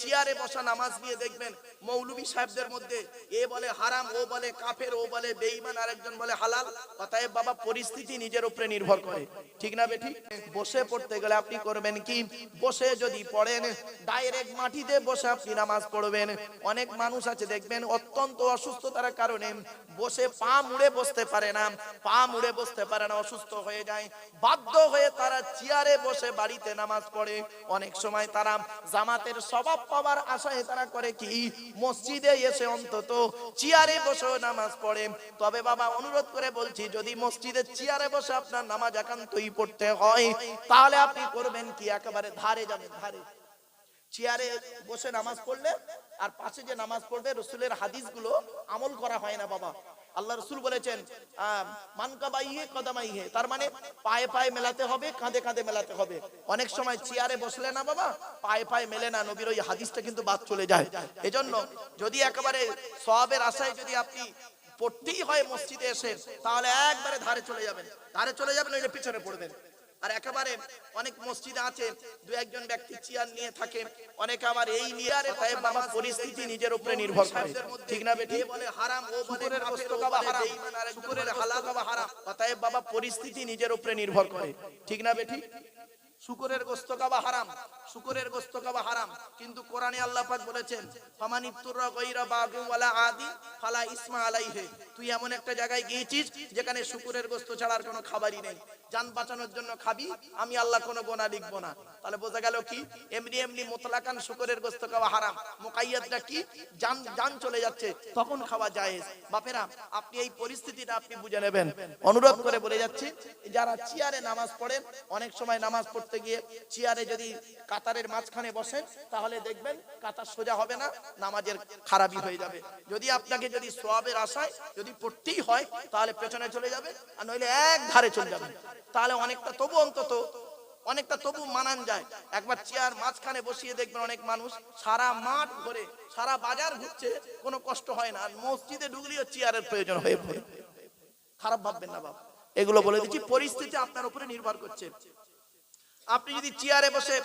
চেয়ারে বসা নামাজ নিয়ে দেখবেন মৌলভী সাহেবদের মধ্যে এ বলে হারাম, ও বলে কাফের, ও বলে বেঈমান, আরেকজন বলে হালাল। অতএব বাবা, পরিস্থিতি নিজের উপরে নির্ভর করে। ঠিক না বেঠি? বসে পড়তে গেলে আপনি করবেন কি? বসে যদি পড়েন, ডাইরেক্ট মাটিতে বসে আপনি নামাজ পড়বেন। অনেক মানুষ আছে, দেখবেন অত্যন্ত অসুস্থতার কারণে বসে পা মুড়ে বসতে পারে না। পা মুড়ে বসতে পারে না, অসুস্থ হয়ে যায়। বাধ্য হয়ে তারা চেয়ারে বসে বাড়িতে নামাজ পড়ে। অনেক সময় তারা জামাতের স্বভাব পাওয়ার আশায় তারা করে কি? মসজিদে এসে অন্তত চেয়ারে বসে নামাজ পড়ে। তবে বাবা, অনুরোধ করে বলছি, যদি মসজিদের চেয়ারে বসে আপনার নামাজ একান্তই পড়তে হয়, তাহলে আপনি করবেন কি? একেবারে ধারে যাবেন ধারে। চেয়ারে বসে নামাজ পড়লে আর পাশে যে নামাজ পড়বে, রসুলের হাদিসগুলো আমল করা হয় না বাবা। আল্লাহ রসুল বলেছেন মানকাবাইয়ে মানকা বাইয়ে কদামাইহে তার মানে পায়ে পায়ে মেলাতে হবে, কাঁধে কাঁধে মেলাতে হবে। অনেক সময় চেয়ারে বসলে না বাবা, পায়ে পায়ে মেলে না, নবীর ওই হাদিসটা কিন্তু বাদ চলে যায়। এজন্য যদি একেবারে সবের আশায় যদি আপনি পড়তেই হয় মসজিদে এসে, তাহলে একবারে ধারে চলে যাবেন। ধারে চলে যাবেন, ওই পিছনে পড়বেন। আর একেবারে অনেক মসজিদে আছে দু একজন ব্যক্তি চেয়ার নিয়ে থাকে। অনেক আবার এই নিয়ে তাই বাবা পরিস্থিতি নিজের উপরে নির্ভর করে। ঠিক না বেটি? বলে হারাম ও শুকুরের গোশত খাওয়া হারাম শুকুরের হালাল খাওয়া হারাম। অতএব বাবা পরিস্থিতি নিজের উপরে নির্ভর করে। ঠিক না বেটি? শুকুরের গোস্ত খাওয়া হারাম শুকুরের গোস্ত খাওয়া হারাম। কিন্তু কোরআনে আল্লাহ পাক বলেছেন ফামান ইফতুরা গায়রা বাগু ওয়ালা আদি ফালা ইসমা আলাইহি, তুই এমন একটা জায়গায় গিয়েছিস যেখানে শুকুরের গোস্ত ছাড়া আর কোনো খাবারই নেই। জান বাঁচানোর জন্য খাবি, আমি আল্লাহ কোনো গোনা লিখব না। তাহলে বোঝা গেল কি? এমনি এমনি মোতলাকান শুকুরের গোস্ত খাওয়া হারাম। মুকাইয়াতটা কি? জান জান চলে যাচ্ছে, তখন খাওয়া জায়েজ। বাপেরা, আপনি এই পরিস্থিতিটা আপনি বুঝে নেবেন। অনুরোধ করে বলে যাচ্ছি, যারা চেয়ারে নামাজ পড়েন, অনেক সময় নামাজ পড়তে গিয়ে চেয়ারে যদি কাতারের মাঝখানে বসেন, তাহলে দেখবেন কাতার সোজা হবে না, নামাজের খারাপই হয়ে যাবে। যদি আপনাকে যদি সোয়াবের আশায় যদি পড়তেই হয়, তাহলে পেছনে চলে যাবে আর নইলে এক ধারে চলে যাবে। তাহলে অনেকটা তবু অন্তত, অনেকটা তবু মানান যায়। একবার চেয়ার মাঝখানে বসিয়ে দেখবেন অনেক মানুষ সারা মাঠ ঘুরে সারা বাজার ঘুরছে, কোনো কষ্ট হয় না। আর মসজিদে ঢুকলেও চেয়ারের প্রয়োজন হয়ে পড়ে। খারাপ ভাববেন না বাবা এগুলো বলে দিচ্ছি, পরিস্থিতি আপনার উপরে নির্ভর করছে। আপনি যদি চেয়ারে বসে,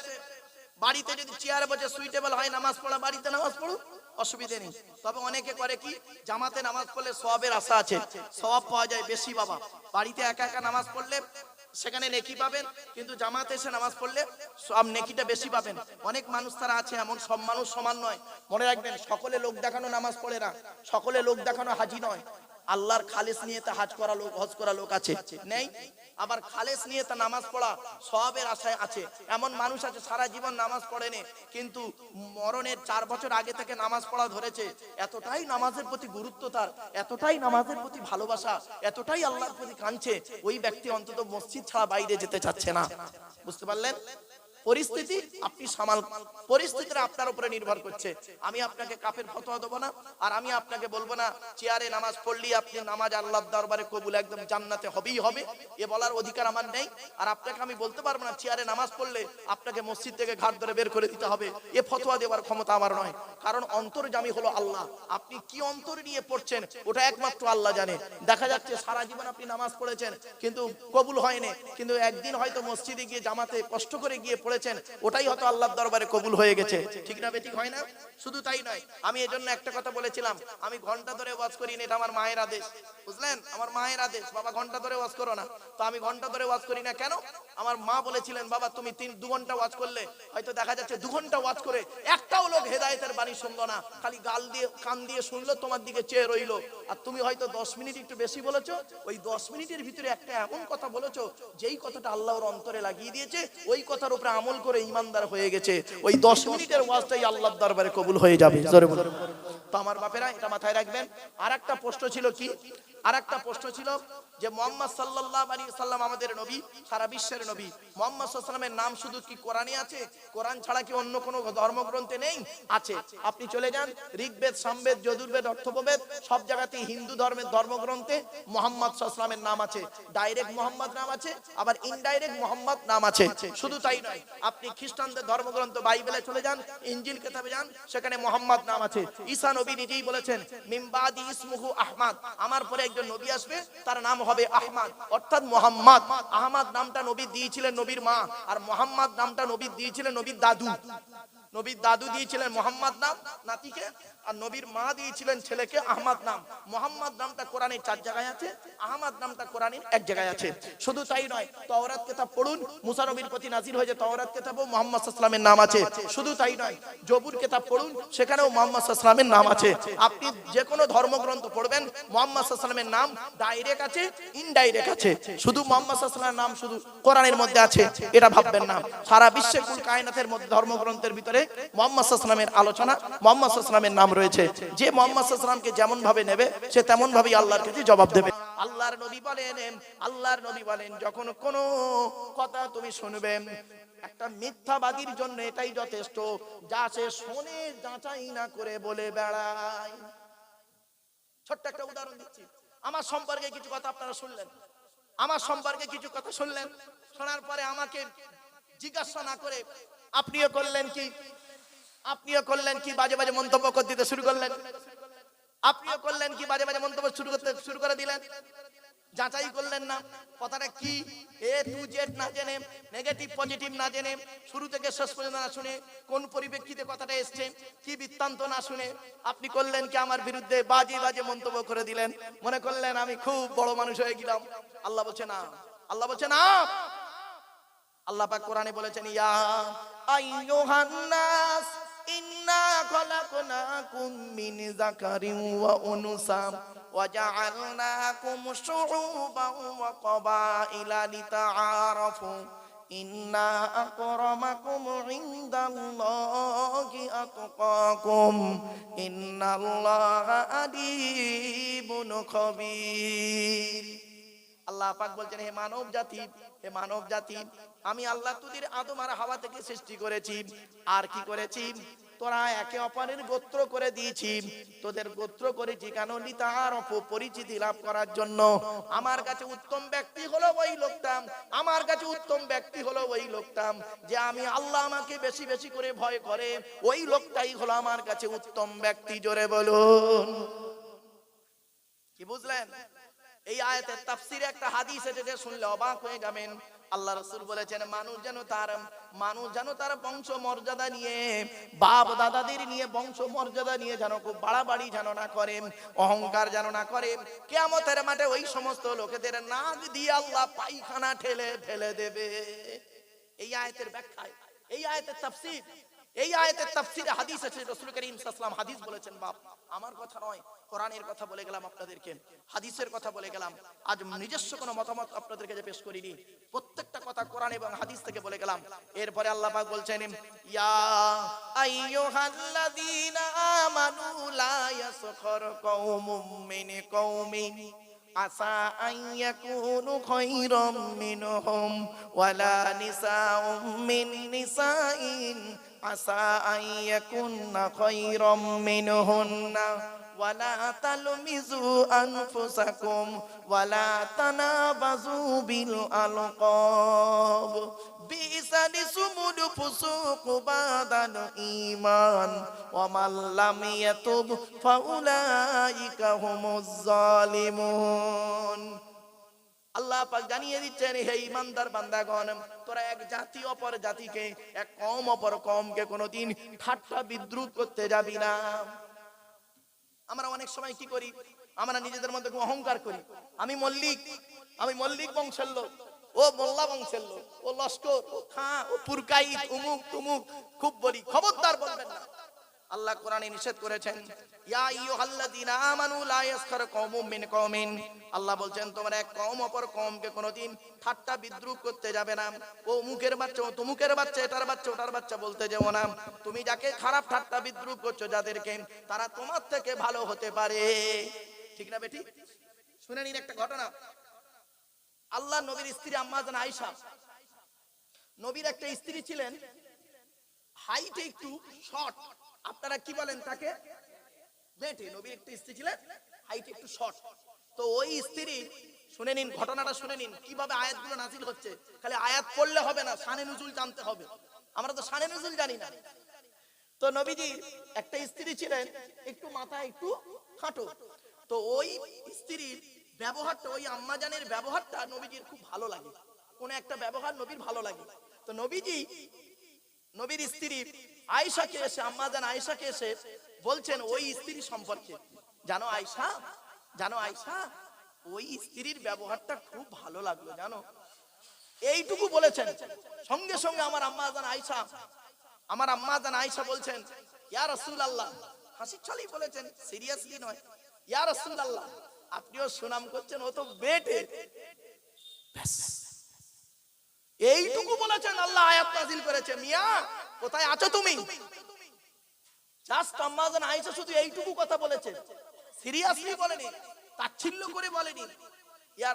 বাড়িতে যদি চেয়ারে বসে সুইটেবল হয়, নামাজ পড়া, বাড়িতে নামাজ পড়ুন অসুবিধে নেই। তবে অনেকে করে কি, জামাতে নামাজ পড়লে সবের আশা আছে। সব পাওয়া যায় বেশি বাবা। বাড়িতে একা একা নামাজ পড়লে সেখানে নেকি পাবেন, কিন্তু জামাতে এসে নামাজ পড়লে সব নেকিটা বেশি পাবেন। অনেক মানুষ তারা আছে, এমন সব মানুষ সমান নয়। মনে রাখবেন, সকলে লোক দেখানো নামাজ পড়ে না। সকলে লোক দেখানো হাজি নয়। আল্লাহর খালেস নিয়ে তা হাজ করা লোক, হজ করা লোক আছে? নেই? আবার খালেস নিয়ে তা নামাজ পড়া সবের আশায় আছে। এমন মানুষ আছে, সারা জীবন নামাজ পড়েনি, কিন্তু মরণের চার বছর আগে থেকে নামাজ পড়া ধরেছে। এতটাই নামাজের প্রতি গুরুত্ব তার, এতটাই নামাজের প্রতি ভালোবাসা, এতটাই আল্লাহর প্রতি কাঁদছে। ওই ব্যক্তি অন্তত মসজিদ ছাড়া বাইরে যেতে চাচ্ছে না। বুঝতে পারলেন? পরিস্থিতি আপনি সামাল, পরিস্থিতিটা আপনার উপরে নির্ভর করছে। আমি আপনাকে কাফের ফতোয়া দেবো না, আর আমি আপনাকে বলব না, চেয়ারে নামাজ পড়লি আপনি নামাজ আল্লাহর দরবারে কবুল একদম জান্নাতে হবেই হবে, এ বলার অধিকার আমার নেই। আর আপনাকে আমি বলতে পারব না, চেয়ারে নামাজ পড়লে আপনাকে মসজিদ থেকে ঘাট ধরে বের করে দিতে হবে, এ ফতোয়া দেওয়ার ক্ষমতা আমার নয়। কারণ অন্তর্জামী হলো আল্লাহ, আপনি কি অন্তর নিয়ে পড়ছেন, ওটা একমাত্র আল্লাহ জানে। দেখা যাচ্ছে সারা জীবন আপনি নামাজ পড়েছেন, কিন্তু কবুল হয়নি, কিন্তু একদিন হয়তো মসজিদে গিয়ে জামাতে কষ্ট করে গিয়ে পড়েছেন ওটাই হয়তো আল্লাহর দরবারে কবুল হয়ে গেছে। ঠিক না বেঠিক হয় না? শুধু তাই নয়, আমি এজন্য একটা কথা বলেছিলাম, আমি ঘণ্টা ধরে ওয়াজ করি এটা আমার মায়ের আদেশ। বুঝলেন? আমার মায়ের আদেশ, বাবা ঘণ্টা ধরে ওয়াজ করো না। তো আমি ঘণ্টা ধরে ওয়াজ করি না কেন? আমার মা বলেছিলেন, বাবা, তুমি তিন, দু ঘণ্টা ওয়াজ করলে হয়তো দেখা যাচ্ছে দু ঘণ্টা ওয়াজ করে একটাও লোক হেদায়েতের বাণী শুনলো না। খালি গাল দিয়ে, কান দিয়ে শুনলো, তোমার দিকে চেয়ে রইল। আর তুমি হয়তো দশ মিনিট একটু বেশি বলেছ, ওই দশ মিনিটের ভিতরে একটা এমন কথা বলেছ, যেই কথাটা আল্লাহর অন্তরে লাগিয়ে দিয়েছে, ওই কথার উপরে আমল করে ইমানদার হয়ে গেছে ওই দশ মিনিটের ওয়াজটাই আল্লাহর দরবারে কবুল হয়ে যাবে জোরে বলুন। তো আমার বাপেরা এটা মাথায় রাখবেন আর একটা প্রশ্ন ছিল কি আর একটা প্রশ্ন ছিল যে মোহাম্মদ সাল্লাল্লাহু আলাইহি সাল্লাম আমাদের নবী, সারা বিশ্বের নবী। মোহাম্মদ সাল্লামের নাম শুধু কি কোরআনে আছে? কোরআন ছাড়া কি অন্য কোনো ধর্মগ্রন্থে নেই? আছে। আপনি চলে যান, ঋগ্বেদ, সামবেদ যজুর্বেদ অর্থবেদ সব জায়গাতেই হিন্দু ধর্মের ধর্মগ্রন্থে মোহাম্মদ সাল্লামের নাম আছে। ডাইরেক্ট মোহাম্মদ নাম আছে, আবার ইনডাইরেক্ট মোহাম্মদ নাম আছে। শুধু তাই নয়, আপনি খ্রিস্টানদের ধর্মগ্রন্থ বাইবেলে চলে যান, ইঞ্জিল কেতাবে যান, সেখানে মোহাম্মদ নাম আছে। ঈসা নবী নিজেই বলেছেন মিমবাদি ইসমুহু আহমাদ। আমার পরে একজন নবী আসবে, তার নাম হবে আহমাদ, অর্থাৎ মোহাম্মদ। আহমাদ নামটা নবী দিয়েছিলেন নবীর মা, আর মোহাম্মদ নামটা নবী দিয়েছিলেন নবীর দাদু। নবীর দাদু দিয়েছিলেন মোহাম্মদ নাম, নাতিকে আর নবীর মা দিয়েছিলেন ছেলেকে আহমদ নাম। মোহাম্মদ নামটা কোরআনের চার জায়গায় আছে, আহমদ নামটা কোরআনের এক জায়গায় আছে। শুধু তাই নয়, তওরাত কিতাব পড়ুন মুসা নবীর প্রতি নাজির হয়েছে তওরাত কিতাবও মোহাম্মদ সাল্লামের নাম আছে। শুধু তাই নয়, জবুর কিতাব পড়ুন, সেখানেও মোহাম্মদ সাল্লামের নাম আছে। আপনি যে কোনো ধর্মগ্রন্থ পড়বেন, মোহাম্মদ সাল্লামের নাম ডাইরেক্ট আছে ইনডাইরেক্ট আছে। শুধু মোহাম্মদ সাল্লামের নাম শুধু কোরআনের মধ্যে আছে, এটা ভাববেন না। সারা বিশ্বে কুল কায়নাতের মধ্যে ধর্মগ্রন্থের ভিতরে মোহাম্মদ সাল্লামের আলোচনা, মোহাম্মদ সাল্লামের নাম রয়েছে, যে মোহাম্মদ সাল্লামকে যেমন ভাবে নেবে, সে তেমন ভাবেই আল্লাহর কাছে জবাব দেবে। আল্লাহর নবী বলেন, আল্লাহর নবী বলেন, যখন কোনো কথা তুমি শুনবে, একটা মিথ্যাবাদীর জন্য এটাই যথেষ্ট, যা সে শোনে যাচাই না করে বলে বেড়ায়। ছোট্ট একটা উদাহরণ দিচ্ছি। আমার সম্পর্কে কিছু কথা আপনারা শুনলেন। আমার সম্পর্কে কিছু কথা শুনলেন। শোনার পরে আমাকে জিজ্ঞাসা না করে, আপনিও করলেন কি? আপনিও করলেন কি বাজে বাজে মন্তব্য করে দিতে শুরু করলেন? আপনিও করলেন কি বাজে বাজে মন্তব্য শুরু করতে শুরু করে দিলেন? যাচাই করলেন না? কথাটা কি? এ টু জেড না জেনে, নেগেটিভ, পজিটিভ না জেনে, শুরু থেকে শেষ পর্যন্ত না শুনে কোন পরিপ্রেক্ষিতে কথাটা এসছে, কি বৃত্তান্ত না শুনে আপনি করলেন কি আমার বিরুদ্ধে বাজে বাজে মন্তব্য করে দিলেন? মনে করলেন আমি খুব বড় মানুষ হয়ে গেলাম। আল্লাহ বলছে না। আল্লাহ বলছে না। আল্লাহ পাক কোরআনে বলেছেন, ইয়া আইয়ুহান নাস إنا خلقناكم من ذكر وأنثى وجعلناكم شعوبا وقبائل لتعارفوا إنا أكرمكم عند الله أتقاكم إن الله أديب خبير আল্লাহ পাক বলছেন, হে মানব জাতি, হে মানব জাতি, আমি আল্লাহ তুদির আদম আর হাওয়া থেকে সৃষ্টি করেছি। আর কি করেছি? তোরা একে অপরের গোত্র করে দিয়েছি। তোদের গোত্র করেছি কেন? তার পরিচিতি লাভ করার জন্য। আমার কাছে উত্তম ব্যক্তি হলো ওই লোকটা। আমার কাছে উত্তম ব্যক্তি হলো ওই লোকটা। যে আমি আল্লাহ আমাকে বেশি বেশি করে ভয় করে, ওই লোকটাই হলো আমার কাছে উত্তম ব্যক্তি। জোরে বলুন। কি বুঝলেন? এই আয়াতের তাফসিরে একটা হাদিস আছে যে শুনলে অবাক হয়ে যাবেন। আল্লাহ রসুল বলেছেন, মানুষ যেন তার, মানুষ যেন তার বংশ মর্যাদা নিয়ে, বাপ দাদাদের নিয়ে বংশ মর্যাদা নিয়ে যেন খুব বাড়াবাড়ি যেন না করে, অহংকার যেন না করে কেমতের মাঠে ওই সমস্ত লোকেদের নাক দিয়ে আল্লাহ পায়খানা ঠেলে ফেলে দেবে। এই আয়াতের ব্যাখ্যায়, এই আয়াতের তাফসির এই আয়াতের তাফসিরে হাদিস আছে, রাসূল করিম সাল্লাল্লাহু হাদিস বলেছেন, বাপ, আমার কথা নয়, কোরআনের কথা বলে গেলাম আপনাদেরকে, হাদিসের কথা বলে গেলাম, আজ নিজস্ব কোনো মতামত আপনাদেরকে যে পেশ করিনি, প্রত্যেকটা কথা কোরআন এবং হাদিস থেকে বলে গেলাম, এরপরে আল্লাহ পাক বলছেন, ইয়া আইয়ুহাল্লাযীনা আমানু লা ইয়াসখর কওমুম মিন কওমিন আসা আইয়াকুনু খায়রাম মিনহুম, ওয়ালা নিসাউম মিন নিসাইন আসা আইয়াকুননা খায়রাম মিনহুন্না ولا تلمزوا أنفسكم ولا تنابزوا بالألقاب بئس الاسم الفسوق بعد الإيمان ومن لم يتب فأولئك هم الظالمون আল্লাহ পাক জানিয়ে দিচ্ছেন, হে ইমানদার বান্দাগণ, তোরা এক জাতি অপর জাতিকে, এক কম অপর কমকে কোনোদিন ঠাট্টা বিদ্রুপ করতে যাবি না। আমরা অনেক সময় কি করি? আমরা নিজেদের মধ্যে খুব অহংকার করি। আমি মল্লিক আমি মল্লিক বংশের লোক, ও মোল্লা বংশের লোক, ও লস্কর, ও খাঁ, ও পুরকাই উমুক, তুমুক, খুব বলি, খবরদার বলবেন না। আল্লাহ কোরআনে নিষেধ করেছেন, ইয়া আমানু লা ইয়াসখার কওমুম মিন কওমিন। আল্লাহ তোমরা এক কওম, অপর কওমকে ঠাট্টা করতে যাবে না। ও মুখের বাচ্চা ও বাচ্চা, এটার বাচ্চা, ওটার বাচ্চা বলতে যেও না। তুমি যাকে খারাপ ঠাট্টা করছ যাদেরকে, তারা তোমার থেকে ভালো হতে পারে। ঠিক না বেটি? শুনে নিন একটা ঘটনা। আল্লাহ নবীর স্ত্রী আম্মা জান আয়েশা। নবীর একটা স্ত্রী ছিলেন হাইটে একটু শর্ট আপনারা কি বলেন তাকে? নবীর একটা স্ত্রী ছিলেন, হাইট একটু শর্ট তো ওই স্ত্রী, শুনে নিন, ঘটনাটা শুনে নিন, কীভাবে আয়াতগুলো নাজিল হচ্ছে। খালি আয়াত পড়লে হবে না নজুল জানতে হবে। আমরা তো নজুল জানি না। তো নবীজি একটা স্ত্রী ছিলেন, একটু মাথা একটু খাটো। তো ওই স্ত্রীর ব্যবহারটা, ওই আম্মাজানের ব্যবহারটা নবীজির খুব ভালো লাগে। কোন একটা ব্যবহার নবীর ভালো লাগে। তো নবীজি নবীর স্ত্রী আয়েশাকে এসে, আম্মা আম্মাজান আয়েশাকে এসে বলছেন, ওই স্ত্রী সম্পর্কে জানো আয়সা জানো আয়সা ওই স্ত্রীর ব্যবহারটা খুব ভালো লাগল, জানো? এইটুকু বলেছেন। সঙ্গে সঙ্গে আমার আম্মাজান আয়সা আমার আম্মাজান আয়েশা বলছেন, ইয়া রাসূলুল্লাহ। হাসি ছলেই বলেছেন, সিরিয়াসলি নয়। ইয়া রাসূলুল্লাহ, আপনিও সুনাম করছেন, ও তো বেটে। ব্যাস। এইটুকু বলেছেন, আল্লাহ আয়াত নাজিল করেছে। মিয়া, কোথায় আছো তুমি? জাস্ট আম্মাজান আয়েশা শুধু এইটুকু কথা বলেছে। সিরিয়াসলি বলেনি, তাচ্ছিল্য করে বলেনি। ইয়া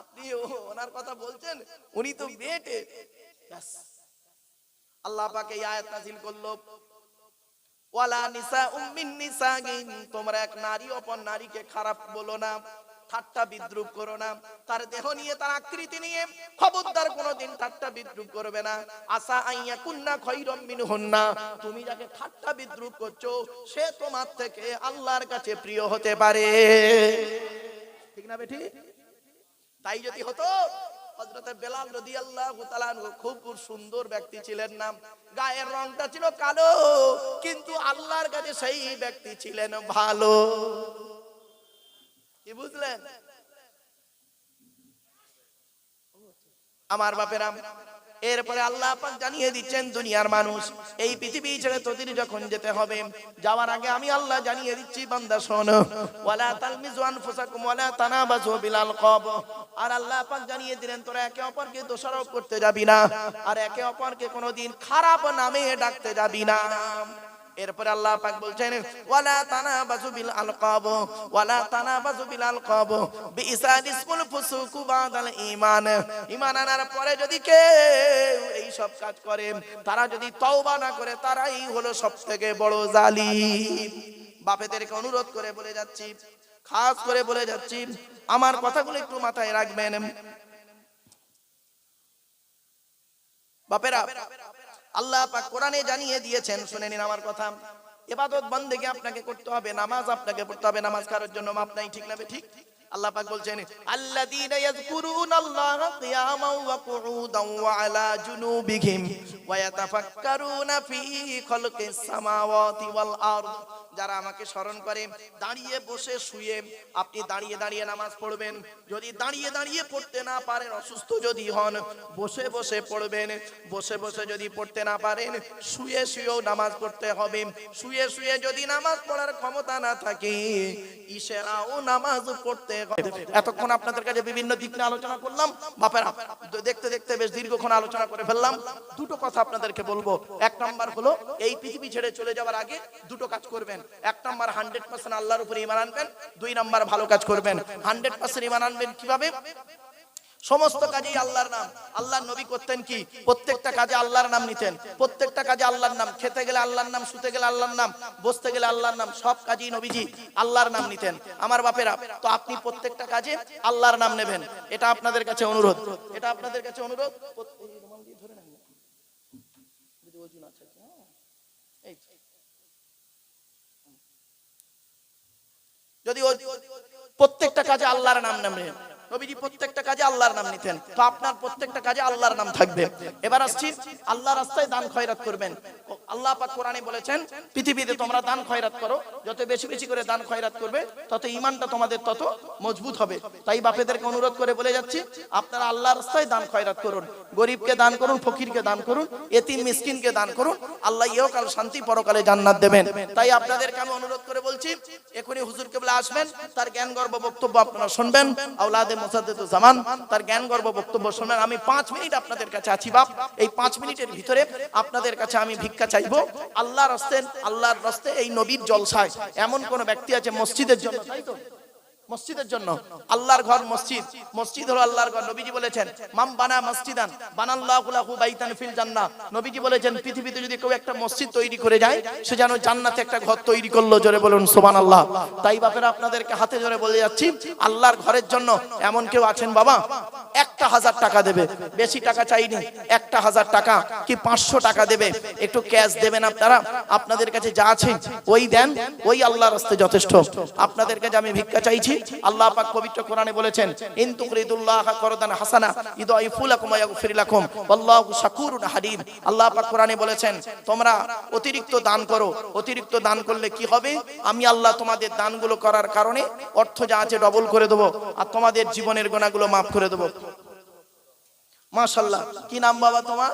আপনি ওনার কথা বলছেন, উনি তো বেটে ব্যাস আল্লাহ আয়াত নাজিল করল। ওয়ালা নিসা উম্মিন নিসাগিন, তোমরা এক নারী অপর নারীকে খারাপ বলো না। ঠাট্টা বিদ্রুপ করো না। তার দেহ নিয়ে, তার আকৃতি নিয়ে খবরদার কোনোদিন ঠাট্টা বিদ্রুপ করবে না। আশা আইয়া কুন্না খৈরম মিনহুন্না। তুমি যাকে ঠাট্টা বিদ্রুপ করছ, সে তোমার থেকে আল্লাহর কাছে প্রিয় হতে পারে। ঠিক না বেঠি? তাই যদি হতো, হযরতে বেলাল তাআলা আনহু খুব সুন্দর ব্যক্তি ছিলেন না। গায়ের রংটা ছিল কালো, কিন্তু আল্লাহর কাছে সেই ব্যক্তি ছিলেন ভালো। কি বুঝলেন? আমার বাপেরাম, এরপরে আল্লাহ পাক জানিয়ে দিচ্ছেন দুনিয়ার মানুষ, এই পৃথিবী ছেড়ে তোদের যখন যেতে হবে, যাওয়ার আগে আমি আল্লাহ জানিয়ে দিচ্ছি, বান্দা শোন, ওয়ালা তালমিজু আনফুসাকুম ওয়ালা তানাবাজু বিল আলকাব আর আল্লাহ পাক জানিয়ে দিলেন, তোরা একে অপরকে দোষারোপ করতে যাবি না, আর একে অপরকে কোনোদিন খারাপ নামে ডাকতে যাবি না। এরপরে আল্লাহ পাক বলছেন, ওয়ালা তানাবাজু বিল আলকাব, ওয়ালা তানাবাজু বিল আলকাব বিইসাল ইসমুল ফুসুকু বাদাল ঈমান। ঈমান আনার পরে যদি কেউ এই সব কাজ করে, তারা যদি তওবা না করে, তারাই হলো সবথেকে বড় জালিম। বাপেদেরকে অনুরোধ করে বলে যাচ্ছি, খাস করে বলে যাচ্ছি, আমার কথাগুলো একটু মাথায় রাখবেন। বাপেরা আল্লাহ পাক কোরআনে জানিয়ে দিয়েছেন, শুনে নিন আমার কথা। ইবাদত বন্দেগি আপনাকে করতে হবে, নামাজ আপনাকে পড়তে হবে, নামাজ কারোর জন্য মাপ নাই, ঠিক নাবে ঠিক? আল্লাহ পাক বলছেন, আল্লাযীনা ইয়াযকুরুনাল্লাহা কিয়ামান ওয়া কুউদান ওয়া আলা জুনুবিহিম ওয়া ইয়াতাফাক্কারুনা ফি খালকিস সামাওয়াতি ওয়াল আরদ। যারা আমাকে স্মরণ করে, দাঁড়িয়ে বসে শুয়ে আপনি দাঁড়িয়ে দাঁড়িয়ে নামাজ পড়বেন। যদি দাঁড়িয়ে দাঁড়িয়ে পড়তে না পারেন, অসুস্থ যদি হন, বসে বসে পড়বেন। বসে বসে যদি পড়তে না পারেন, শুয়ে শুয়েও নামাজ পড়তে হবে। শুয়ে শুয়ে যদি নামাজ পড়ার ক্ষমতা না থাকে, ইশারাও নামাজ পড়তে এতক্ষণ আপনাদের কাছে বিভিন্ন দিক নিয়ে আলোচনা করলাম। বাপেরা, দেখতে দেখতে বেশ দীর্ঘক্ষণ আলোচনা করে ফেললাম। দুটো কথা আপনাদেরকে বলব। এক নাম্বার হলো, এই পৃথিবী ছেড়ে চলে যাওয়ার আগে দুটো কাজ করবেন। এক নাম্বার হান্ড্রেড পার্সেন্ট আল্লাহর উপরে ইমান আনবেন, দুই নাম্বার ভালো কাজ করবেন। হান্ড্রেড পার্সেন্ট ইমান আনবেন কীভাবে? সমস্ত কাজেই আল্লাহর নাম। আল্লাহর নবী করতেন কি? প্রত্যেকটা কাজে আল্লাহর নাম নিতেন। প্রত্যেকটা কাজে আল্লাহর নাম। খেতে গেলে আল্লাহর নাম, শুতে গেলে আল্লাহর নাম, বসতে গেলে আল্লাহর নাম, সব কাজেই নবীজি আল্লাহর নাম নিতেন। আমার বাপেরা, তো আপনি প্রত্যেকটা কাজে আল্লাহর নাম নেবেন। এটা আপনাদের কাছে অনুরোধ। এটা আপনাদের কাছে অনুরোধ প্রত্যেক- এই রুমাল দিয়ে ধরে নেন না। যদি ওজন আছে, হ্যাঁ। এই। যদি প্রত্যেকটা কাজে আল্লাহর নাম নেবেন নবীজি প্রত্যেকটা কাজে আল্লাহর নাম নিতেন, তো আপনার প্রত্যেকটা কাজে আল্লাহর নাম থাকবে। এবার আসছি আল্লাহ রাস্তায় দান খয়রাত করবেন। আল্লাহ পাক কোরআনে বলেছেন, পৃথিবীতে তোমরা দান খয়রাত করো, যত বেশি বেশি করে দান খয়রাত করবে, তত ঈমানটা তোমাদের তত মজবুত হবে। তাই বাপেদেরকে অনুরোধ করে বলে যাচ্ছি, আপনারা আল্লাহ রাস্তায় দান খয়রাত করুন, গরিবকে দান করুন, ফকিরকে দান করুন, এতিম মিসকিনকে দান করুন, আল্লাহ শান্তি পরকালে জান্নাত দেবেন। তাই আপনাদেরকে আমি অনুরোধ করে বলছি আসবেন, তার জ্ঞান গর্ব বক্তব্য আপনারা শুনবেন মোসাদ্দেদ জামান, তার জ্ঞান গর্ব বক্তব্য শুনবেন। আমি পাঁচ মিনিট আপনাদের কাছে আছি বাপ, এই পাঁচ মিনিটের ভিতরে আপনাদের কাছে আমি ভিক্ষা চাইব? আল্লাহর রাস্তে আল্লাহর রাস্তে এই নবীর জলসায়। এমন কোন ব্যক্তি আছে মসজিদের জন্য? মসজিদের জন্য। আল্লাহর ঘর মসজিদ। মসজিদ হলো আল্লাহর ঘর। নবীজি বলেছেন, মাম বানা মসজিদান, বানাল্লাহু লাহু বাইতান ফিল জান্নাহ। নবীজি বলেছেন, পৃথিবীতে যদি কেউ একটা মসজিদ তৈরি করে যায়, সে যেন জান্নাতে একটা ঘর তৈরি করল। জোরে বলুন, সুবহানাল্লাহ। তাই বাপেরা আপনাদেরকে হাতে জোরে বলে যাচ্ছি, আল্লাহর ঘরের জন্য এমন কেউ আছেন বাবা? একটা হাজার টাকা দেবে। বেশি টাকা চাইনি, একটা হাজার টাকা কি পাঁচশো টাকা দেবে? একটু ক্যাশ দেবেন আপনারা? আপনাদের কাছে যা আছে, ওই দেন, ওই আল্লাহর রাস্তায় যথেষ্ট। আপনাদের কাছে আমি ভিক্ষা চাইছি। আল্লাহ পাক পবিত্র কোরআনে বলেছেন, ইন তুকরিদুল্লাহ করদান হাসানা ইদাইফু লাকুম ওয়া ইয়াগফির লাকুম আল্লাহু শাকুরুন হালিম আল্লাহ পাক কোরআনে বলেছেন, তোমরা অতিরিক্ত দান করো। অতিরিক্ত দান করলে কি হবে? আমি আল্লাহ তোমাদের দানগুলো করার কারণে অর্থ যা আছে ডবল করে দেবো। আর তোমাদের জীবনের গোনাগুলো মাফ করে দেবো। মাশাল্লাহ কি নাম বাবা তোমার?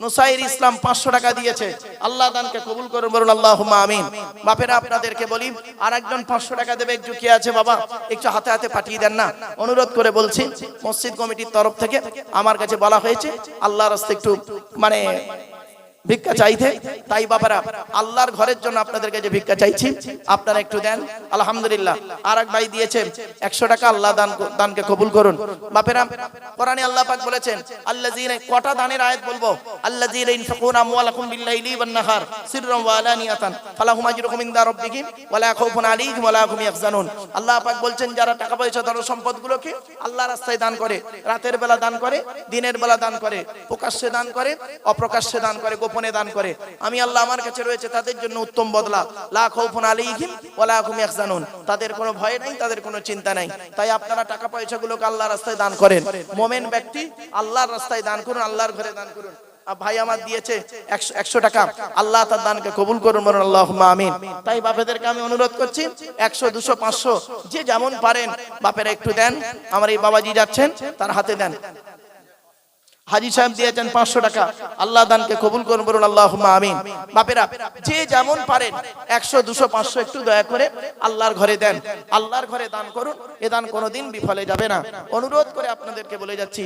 নুসাইর ইসলাম পাঁচশো টাকা দিয়েছে। আল্লাহ দানকে কবুল করুন, বলুন আল্লাহ আমিন। বাপেরা আপনাদেরকে বলি আর একজন পাঁচশো টাকা দেবে, একটু কি আছে বাবা? একটু হাতে হাতে পাঠিয়ে দেন না। অনুরোধ করে বলছি, মসজিদ কমিটির তরফ থেকে আমার কাছে বলা হয়েছে আল্লাহ রাস্তা একটু মানে ভিক্ষা চাইতে? তাই বাবারা, আল্লাহর ঘরের জন্য আপনাদের কাছে ভিক্ষা চাইছি, আপনারা একটু দেন। আলহামদুলিল্লাহ। আর এক ভাই দিয়েছেন একশো টাকা আল্লাহ দান দানকে কবুল করুন। বাপেরা, কোরআনে আল্লাহ পাক বলেছেন আল্লাহ কটা দানের আয়াত বলব? আল্লাহ ইনফাকুন আমওয়ালাকুম বিল্লাইলি ওয়ান নাহার সিররাম ওয়া আলানিয়াতান, ফালাহুম আজরুকুম ইনদা রাব্বিহিম, ওয়ালা খাউফুন আলাইহিম ওয়ালা হুম ইয়াহজানুন। আল্লাহ পাক বলছেন, যারা টাকা পয়সা ধন, সম্পদগুলোকে আল্লাহ রাস্তায় দান করে, রাতের বেলা দান করে, দিনের বেলা দান করে, প্রকাশ্যে দান করে, অপ্রকাশ্যে দান করে গোপনে দান করে। আমি আল্লাহ আমার কাছে রয়েছে, তাদের জন্য উত্তম বদলা। লা খাউফুন আলাইহিম ইয়াহজানুন। তাদের কোনো ভয় নাই, তাদের কোনো চিন্তা নাই। তাই আপনারা টাকা পয়সাগুলোকে আল্লাহ রাস্তায় দান করেন। মোমেন ব্যক্তি আল্লাহর রাস্তায় দান করুন, আল্লাহর ঘরে দান করুন। ভাই আমার দিয়েছে একশো টাকা। আল্লাহ তার দানকে কবুল করুন, বলুন আল্লাহ আমিন। তাই বাপেদেরকে আমি অনুরোধ করছি, একশো, দুশো, পাঁচশো, যে যেমন পারেন, বাপেরা একটু দেন। আমার এই বাবাজি যাচ্ছেন, তার হাতে দেন। হাজি সাহেব দিয়েছেন পাঁচশো টাকা। আল্লাহ দানকে কবুল করুন, বলুন আল্লাহ আমিন। বাপেরা, যে যেমন পারেন, একশো, দুশো, পাঁচশো একটু দয়া করে আল্লাহর ঘরে দেন। আল্লাহর ঘরে দান করুন, এ দান কোনোদিন বিফলে যাবে না। অনুরোধ করে আপনাদেরকে বলে যাচ্ছি